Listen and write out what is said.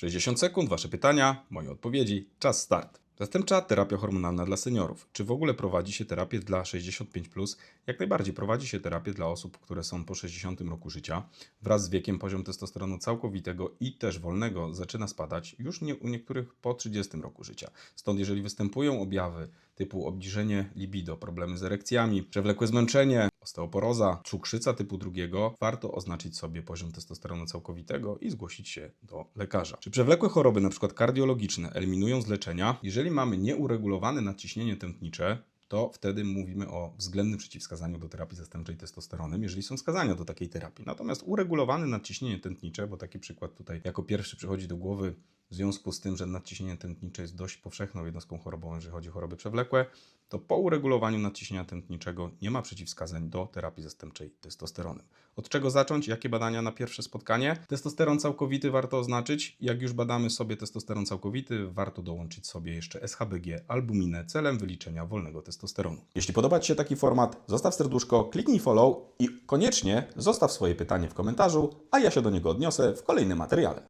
60 sekund, Wasze pytania, moje odpowiedzi, czas start. Zastępcza terapia hormonalna dla seniorów. Czy w ogóle prowadzi się terapię dla 65? Jak najbardziej prowadzi się terapię dla osób, które są po 60 roku życia. Wraz z wiekiem poziom testosteronu całkowitego i też wolnego zaczyna spadać, już nie, u niektórych po 30 roku życia. Stąd jeżeli występują objawy typu obniżenie libido, problemy z erekcjami, przewlekłe zmęczenie, osteoporoza, cukrzyca typu drugiego, warto oznaczyć sobie poziom testosteronu całkowitego i zgłosić się do lekarza. Czy przewlekłe choroby, np. kardiologiczne, eliminują z leczenia? Jeżeli mamy nieuregulowane nadciśnienie tętnicze, to wtedy mówimy o względnym przeciwwskazaniu do terapii zastępczej testosteronem, jeżeli są wskazania do takiej terapii. Natomiast uregulowane nadciśnienie tętnicze, bo taki przykład tutaj jako pierwszy przychodzi do głowy w związku z tym, że nadciśnienie tętnicze jest dość powszechną jednostką chorobową, jeżeli chodzi o choroby przewlekłe, to po uregulowaniu nadciśnienia tętniczego nie ma przeciwwskazań do terapii zastępczej testosteronem. Od czego zacząć? Jakie badania na pierwsze spotkanie? Testosteron całkowity warto oznaczyć. Jak już badamy sobie testosteron całkowity, warto dołączyć sobie jeszcze SHBG, albuminę celem wyliczenia wolnego testosteronu. Jeśli podoba Ci się taki format, zostaw serduszko, kliknij follow i koniecznie zostaw swoje pytanie w komentarzu, a ja się do niego odniosę w kolejnym materiale.